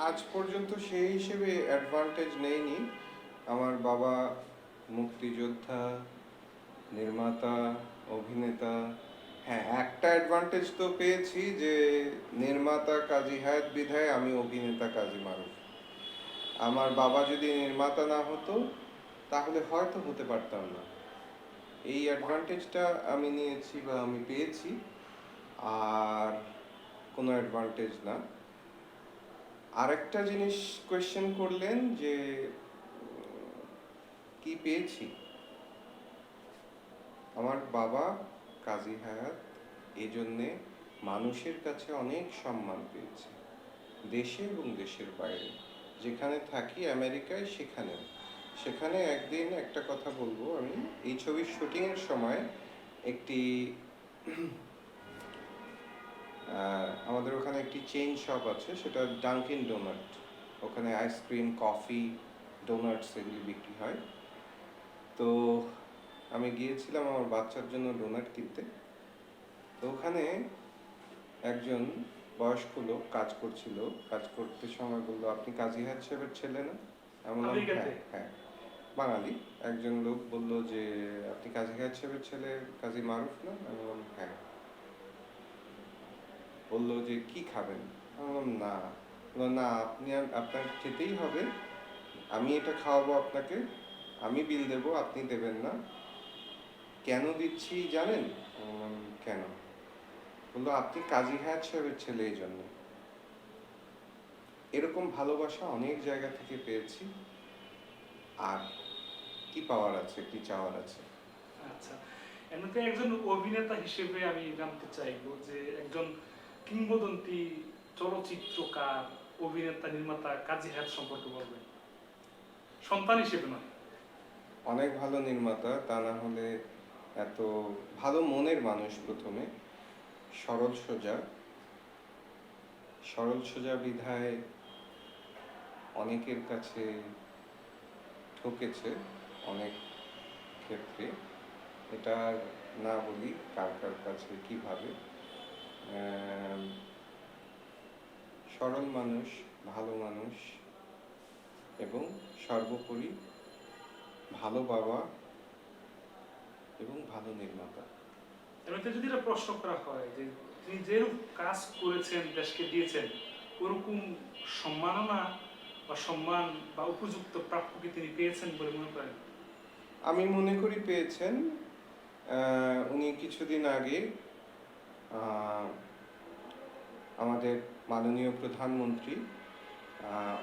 আজ পর্যন্ত সেই হিসেবে অ্যাডভান্টেজ নেইনি। আমার বাবা মুক্তিযোদ্ধা, নির্মাতা, অভিনেতা। হ্যাঁ একটা অ্যাডভান্টেজ তো পেয়েছি যে নির্মাতা কাজী হায়াত বিধায় আমি অভিনেতা কাজী মারুফ। আমার বাবা যদি নির্মাতা না হতো, তাহলে হয়তো হতে পারতাম না। এই অ্যাডভান্টেজটা আমি নিয়েছি বা আমি পেয়েছি। আর কোনো অ্যাডভান্টেজ না। আরেকটা জিনিস কোয়েশ্চেন করলেন যে কি পেয়েছি? আমার বাবা কাজী হায়াত এই জন্যে মানুষের কাছে অনেক সম্মান পেয়েছে, দেশে এবং দেশের বাইরে। যেখানে থাকি, আমেরিকায়, সেখানে। সেখানে একদিন একটা কথা বলব আমি, এই ছবির শুটিংয়ের সময় একটি আমাদের ওখানে একটি চেইন শপ আছে সেটা ডাঙ্কিন ডোনাট ওখানে আইসক্রিম কফি ডোনাটস এগুলি বিক্রি হয়। তো আমি গিয়েছিলাম আমার বাচ্চার জন্য ডোনাট কিনতে। তো ওখানে একজন বয়স্ক লোক কাজ করছিল। কাজ করতে সময় বলল আপনি কাজী হাত সাহেবের ছেলে না? আমেরিকাতে? হ্যাঁ হ্যাঁ বাঙালি। একজন লোক বলল যে আপনি কাজী হাত সাহেবের ছেলে কাজী মারুফ না? আমি বললাম হ্যাঁ। বলল যে কি খাবেন? আমি বললাম না। বলল, না আপনি আপনার খেতেই হবে। আমি এটা খাওয়াবো আপনাকে। আমি বিল দেবো আপনি দেবেন না। কেন দিচ্ছি জানেন? বললাম, কেন? বলল আপনি কাজী হায়াত সাহেবের ছেলে এই জন্য। এরকম ভালোবাসা অনেক জায়গা থেকে পেয়েছি। আর কি পাওয়ার আছে কি চাওয়ার আছে? আচ্ছা। এমনিতে একজন অভিনেতা হিসেবে আমি জানতে চাইব যে একজন কিংবদন্তি চলচ্চিত্রকার, অভিনেতা, নির্মাতা কাজী হায়াত সম্পর্কে বলবেন। সন্তান হিসেবে নয়। অনেক ভালো নির্মাতা, তা না হলে এত ভালো মনের মানুষ প্রথমে। সরল সোজা। সরল সোজা বিধায় অনেকের কাছে ঠকেছে অনেক ক্ষেত্রে। এটা না বলি কার কার কাছে, কীভাবে। সরল মানুষ ভালো মানুষ এবং সর্বোপরি ভালো বাবা এবং ভালো নির্মাতা। এমনিতে যদি এটা প্রশ্ন করা হয় যে তিনি যেরূপ কাজ করেছেন দেশকে দিয়েছেন ওরকম সম্মাননা বা সম্মান বা উপযুক্ত প্রাপ্য কি তিনি পেয়েছেন বলে মনে করেন? আমি মনে করি পেয়েছেন। উনি কিছুদিন আগে আমাদের মাননীয় প্রধানমন্ত্রী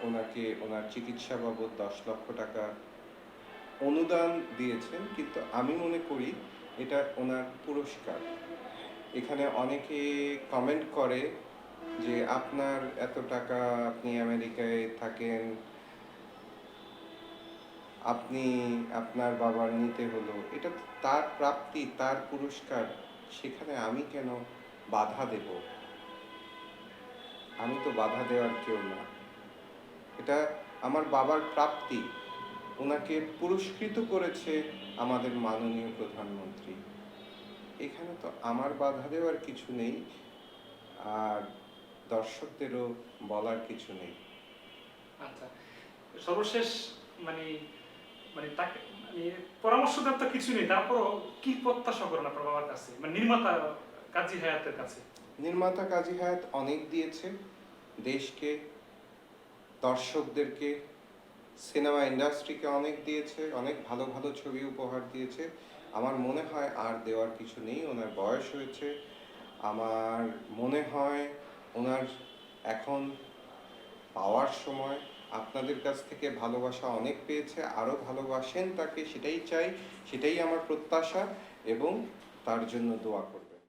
ওনাকে ওনার চিকিৎসা বাবদ দশ লক্ষ টাকা অনুদান দিয়েছেন, কিন্তু আমি মনে করি এটা ওনার পুরস্কার। এখানে অনেকে কমেন্ট করে যে আপনার এত টাকা আপনি আমেরিকায় থাকেন, আপনি আপনার বাবার নিতে হলো, এটা তার প্রাপ্তি, তার পুরস্কার। সেখানে আমি কেন বাধা দেব? আমি তো বাধা দেওয়ার কেউ না। এটা আমার বাবার প্রাপ্তি। ওনাকে পুরস্কৃত করেছে আমাদের মাননীয় প্রধানমন্ত্রী। এখানে তো আমার বাধা দেওয়ার কিছু নেই, আর দর্শকদেরও বলার কিছু নেই। আচ্ছা সর্বশেষ মানে মানে তাকে মানে পরামর্শ দেওয়ার তো কিছু নেই, তারপরও কি প্রত্যাশা করেন আপনার বাবার কাছে? মানে নির্মাতা কাজী হায়াতের কাছে? নির্মাতা কাজী হায়াত অনেক দিয়েছে, দেশকে, দর্শকদেরকে, সিনেমা ইন্ডাস্ট্রিকে অনেক দিয়েছে, অনেক ভালো ভালো ছবি উপহার দিয়েছে। আমার মনে হয় আর দেওয়ার কিছু নেই, ওনার বয়স হয়েছে। আমার মনে হয় ওনার এখন পাওয়ার সময় আপনাদের কাছ থেকে ভালোবাসা অনেক পেয়েছে আরও ভালোবাসেন তাকে, সেটাই চাই, সেটাই আমার প্রত্যাশা এবং তার জন্য দোয়া করি